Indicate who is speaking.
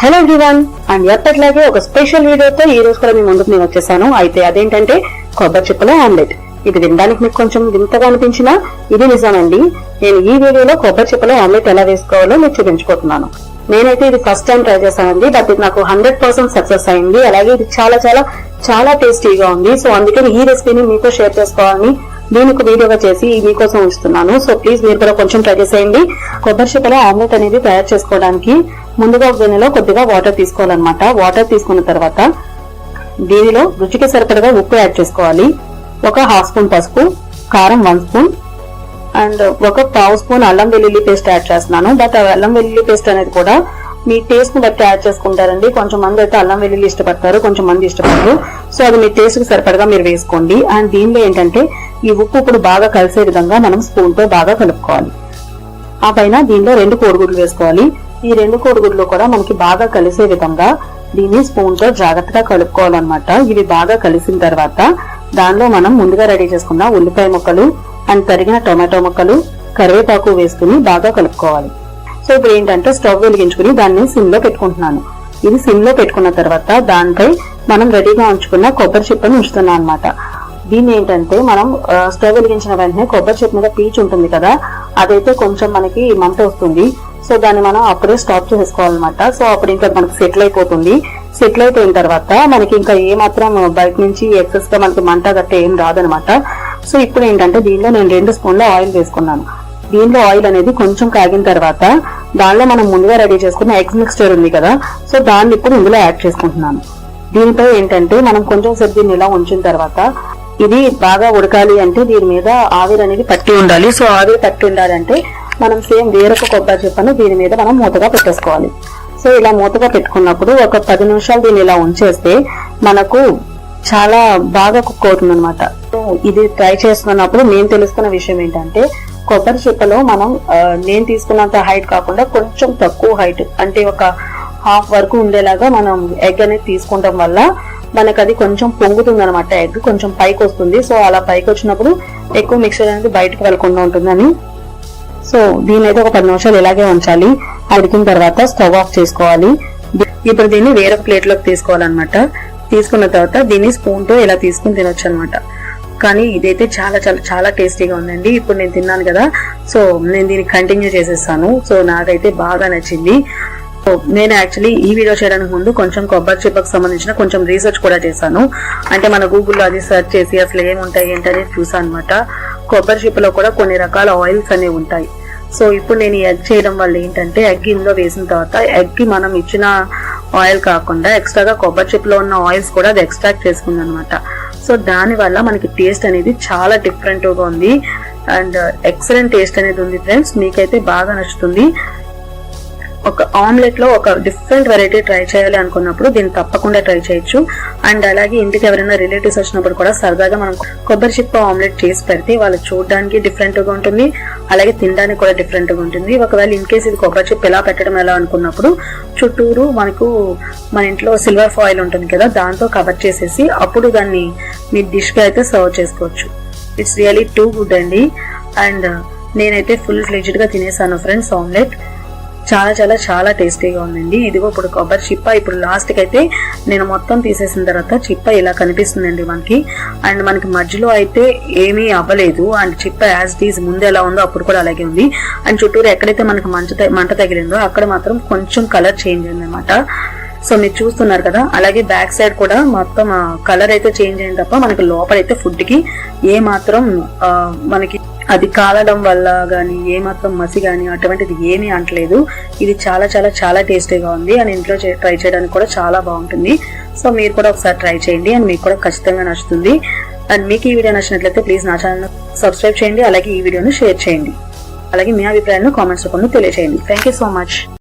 Speaker 1: Hello everyone and ఎప్పటిలాగే ఒక special వీడియోతో ఈ రోజు కూడా మీ ముందుకు నేను వచ్చేసాను. అయితే అదేంటంటే కొబ్బరి చిప్పల ఆమ్లెట్. ఇది వినడానికి మీకు కొంచెం వింతగా అనిపించినా ఇది నిజమండి. నేను ఈ వీడియోలో కొబ్బరి చిప్పల ఆమ్లెట్ ఎలా వేసుకోవాలో మీకు చూపించుకుంటున్నాను నేనైతే ఇది ఫస్ట్ టైం ట్రై చేశానండి బట్ ఇది నాకు హండ్రెడ్ పర్సెంట్ సక్సెస్ అయింది. అలాగే ఇది చాలా చాలా చాలా టేస్టీగా ఉంది. సో అందుకని ఈ రెసిపీని మీతో షేర్ చేసుకోవాలని నేను ఒక వీడియోగా చేసి మీకోసం ఉంచుతున్నాను. సో ప్లీజ్ మీరు కూడా కొంచెం ట్రై చేసేయండి. కొబ్బరి చిప్పల ఆమ్లెట్ అనేది తయారు చేసుకోవడానికి ముందుగా ఒక గిన్నెలో కొద్దిగా వాటర్ తీసుకోవాలన్నమాట. వాటర్ తీసుకున్న తర్వాత దీనిలో రుచికి సరిపడగా ఉప్పు యాడ్ చేసుకోవాలి. ఒక హాఫ్ స్పూన్ పసుపు కారం వన్ స్పూన్ అండ్ ఒక పావు స్పూన్ అల్లం వెల్లుల్లి పేస్ట్ యాడ్ చేస్తున్నాను. బట్ ఆ అల్లం వెల్లుల్లి పేస్ట్ అనేది కూడా మీ టేస్ట్ని బట్టి యాడ్ చేసుకుంటారండి. కొంచెం మంది అయితే అల్లం వెల్లుల్లి ఇష్టపడతారు కొంచెం మంది ఇష్టపడరు. సో అది మీ టేస్ట్కి సరిపడగా మీరు వేసుకోండి. అండ్ దీనిలో ఏంటంటే ఈ ఉప్పు ఇప్పుడు బాగా కలిసే విధంగా మనం స్పూన్తో బాగా కలుపుకోవాలి. ఆ పైన దీనిలో రెండు కోడిగుడ్లు వేసుకోవాలి. ఈ రెండు కోడిగుడ్లు కూడా మనకి బాగా కలిసే విధంగా దీన్ని స్పూన్తో జాగ్రత్తగా కలుపుకోవాలన్నమాట. ఇవి బాగా కలిసిన తర్వాత దానిలో మనం ముందుగా రెడీ చేసుకున్న ఉల్లిపాయ ముక్కలు అండ్ తరిగిన టొమాటో ముక్కలు కరివేపాకు వేసుకుని బాగా కలుపుకోవాలి. సో ఇప్పుడు ఏంటంటే స్టవ్ వెలిగించుకుని దాన్ని సిమ్లో పెట్టుకుంటున్నాను. ఇది సిమ్లో పెట్టుకున్న తర్వాత దానిపై మనం రెడీగా ఉంచుకున్న కొబ్బరి చిప్పని ఉంచుతున్నాం అనమాట దీన్ని ఏంటంటే మనం స్టవ్ వెలిగించిన వెంటనే కొబ్బరి చెప్పు మీద పీచు ఉంటుంది కదా అదైతే కొంచెం మనకి మంట వస్తుంది. సో దాన్ని మనం అప్పుడే స్టాప్ చేసుకోవాలన్నమాట. సో అప్పుడు ఇంకా మనకు సెటిల్ అయిపోతుంది. సెటిల్ అయిపోయిన తర్వాత మనకి ఇంకా ఏ మాత్రం బయట నుంచి ఎక్సెస్గా మనకి మంట గట్ట ఏం రాదనమాట సో ఇప్పుడు ఏంటంటే దీనిలో నేను రెండు స్పూన్ల ఆయిల్ వేసుకున్నాను. దీనిలో ఆయిల్ అనేది కొంచెం కాగిన తర్వాత దానిలో మనం ముందుగా రెడీ చేసుకున్న ఎగ్స్ మిక్స్చర్ ఉంది కదా సో దాన్ని ఇప్పుడు ఇందులో యాడ్ చేసుకుంటున్నాను. దీనిపై ఏంటంటే మనం కొంచెం సేపు దీన్ని ఇలా ఉంచిన తర్వాత ఇది బాగా ఉడకాలి అంటే దీని మీద ఆవిరి అనేది పట్టి ఉండాలి. సో ఆవిరి పట్టి ఉండాలంటే మనం సేమ్ వేరొక కొబ్బరి చెప్పను దీని మీద మనం మూతగా పెట్టేసుకోవాలి. సో ఇలా మూతగా పెట్టుకున్నప్పుడు ఒక పది నిమిషాలు దీన్ని ఇలా ఉంచేస్తే మనకు చాలా బాగా కుక్ అవుతుంది అనమాట ఇది ట్రై చేస్తున్నప్పుడు నేను తెలుసుకున్న విషయం ఏంటంటే కొబ్బరి చిప్పలో మనం నేను తీసుకున్నంత హైట్ కాకుండా కొంచెం తక్కువ హైట్ అంటే ఒక హాఫ్ వరకు ఉండేలాగా మనం ఎగ్ అనేది తీసుకుంటాం వల్ల మనకు అది కొంచెం పొంగుతుంది అనమాట ఎగ్ కొంచెం పైకి వస్తుంది సో అలా పైకి వచ్చినప్పుడు ఎక్కువ మిక్సర్ అనేది బయటకు వెళ్ళకుండా ఉంటుందని సో దీని అయితే ఒక పది నిమిషాలు ఇలాగే ఉంచాలి. ఉడికిన తర్వాత స్టవ్ ఆఫ్ చేసుకోవాలి. ఇప్పుడు దీన్ని వేరొక ప్లేట్లోకి తీసుకోవాలన్నమాట. తీసుకున్న తర్వాత దీన్ని స్పూన్తో ఇలా తీసుకుని తినొచ్చు అనమాట కానీ ఇదైతే చాలా చాలా చాలా టేస్టీగా ఉందండి. ఇప్పుడు నేను తిన్నాను కదా సో నేను దీన్ని కంటిన్యూ చేసేస్తాను. సో నాకైతే బాగా నచ్చింది. నేను యాక్చువల్లీ ఈ వీడియో చేయడానికి ముందు కొంచెం కొబ్బరి చిప్పకు సంబంధించిన కొంచెం రీసెర్చ్ కూడా చేశాను. అంటే మన గూగుల్లో అది సెర్చ్ చేసి అసలు ఏముంటాయి ఏంటనేది చూసాను అనమాట కొబ్బరి చిప్పలో కూడా కొన్ని రకాల ఆయిల్స్ అనేవి ఉంటాయి. సో ఇప్పుడు నేను ఈ ఎగ్ చేయడం వల్ల ఏంటంటే ఎగ్ ఇందులో వేసిన తర్వాత ఎగ్కి మనం ఇచ్చిన ఆయిల్ కాకుండా ఎక్స్ట్రాగా కొబ్బరి చిప్పలో ఉన్న ఆయిల్స్ కూడా అది ఎక్స్ట్రాక్ట్ చేసుకుంది అనమాట సో దాని వల్ల మనకి టేస్ట్ అనేది చాలా డిఫరెంట్గా ఉంది. అండ్ ఎక్సలెంట్ టేస్ట్ అనేది ఉంది ఫ్రెండ్స్. మీకైతే బాగా నచ్చుతుంది. ఒక ఆమ్లెట్లో ఒక డిఫరెంట్ వెరైటీ ట్రై చేయాలి అనుకున్నప్పుడు దీన్ని తప్పకుండా ట్రై చేయొచ్చు. అండ్ అలాగే ఇంటికి ఎవరైనా రిలేటివ్స్ వచ్చినప్పుడు కూడా సరదాగా మనం కొబ్బరి చిప్ప ఆమ్లెట్ చేసి పెడితే వాళ్ళు చూడడానికి డిఫరెంట్గా ఉంటుంది. అలాగే తినడానికి కూడా డిఫరెంట్గా ఉంటుంది. ఒకవేళ ఇన్ కేసు ఇది కొబ్బరి చెప్పు ఎలా పెట్టడం ఎలా అనుకున్నప్పుడు చుట్టూరు మనకు మన ఇంట్లో సిల్వర్ ఫాయిల్ ఉంటుంది కదా దాంతో కవర్ చేసేసి అప్పుడు దాన్ని మీ డిష్గా అయితే సర్వ్ చేసుకోవచ్చు. ఇట్స్ రియలీ టూ గుడ్ అండి. అండ్ నేనైతే ఫుల్ ఫ్లెజ్డ్గా తినేసాను ఫ్రెండ్స్ ఆమ్లెట్ చాలా చాలా చాలా టేస్టీగా ఉందండి. ఇదిగో ఇప్పుడు కొబ్బరి చిప్ప. ఇప్పుడు లాస్ట్కి అయితే నేను మొత్తం తీసేసిన తర్వాత చిప్ప ఇలా కనిపిస్తుందండి మనకి. అండ్ మనకి మధ్యలో అయితే ఏమీ అవ్వలేదు. అండ్ చిప్ప యాజ్ డీజ్ ముందు ఎలా ఉందో అప్పుడు కూడా అలాగే ఉంది. అండ్ చుట్టూరు ఎక్కడైతే మనకి మంట మంట తగిలిందో అక్కడ మాత్రం కొంచెం కలర్ చేంజ్ అయింది అనమాట సో మీరు చూస్తున్నారు కదా అలాగే బ్యాక్ సైడ్ కూడా మొత్తం కలర్ అయితే చేంజ్ అయింది తప్ప మనకి లోపలైతే ఫుడ్కి ఏ మాత్రం మనకి అది కాలడం వల్ల కానీ ఏమాత్రం మసి కానీ అటువంటిది ఏమీ అంటలేదు. ఇది చాలా చాలా చాలా టేస్టీగా ఉంది అండ్ ఇంట్లో ట్రై చేయడానికి కూడా చాలా బాగుంటుంది. సో మీరు కూడా ఒకసారి ట్రై చేయండి అండ్ మీకు కూడా ఖచ్చితంగా నచ్చుతుంది. అండ్ మీకు ఈ వీడియో నచ్చినట్లయితే ప్లీజ్ నా ఛానల్ సబ్స్క్రైబ్ చేయండి అలాగే ఈ వీడియోను షేర్ చేయండి. అలాగే మీ అభిప్రాయాలను కామెంట్స్ రూపంలో తెలియజేయండి థ్యాంక్ యూ సో మచ్.